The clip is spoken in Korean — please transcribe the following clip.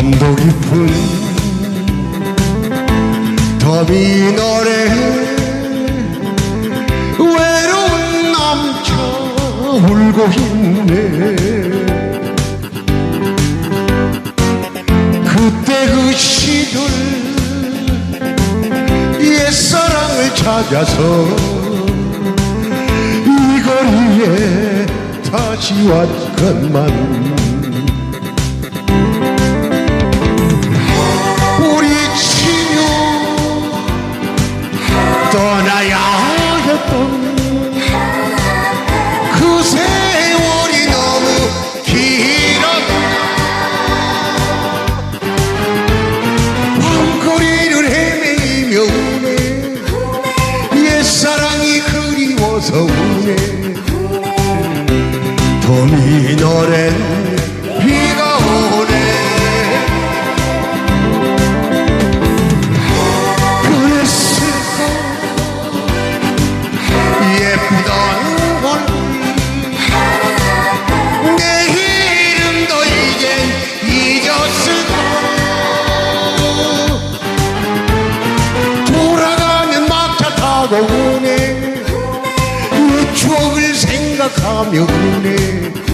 감도 깊은 더비 노래 외로운 남자 울고 있네. 그때 그 시절 옛사랑을 찾아서 이 거리에 다시 왔건만 떠나야 했던 그 세월이 너무 길었다 밤거리를 헤매이며 우네. 옛사랑이 그리워서 우네. 봄이 노래 타고 오네. 이 추억을 생각하며 우네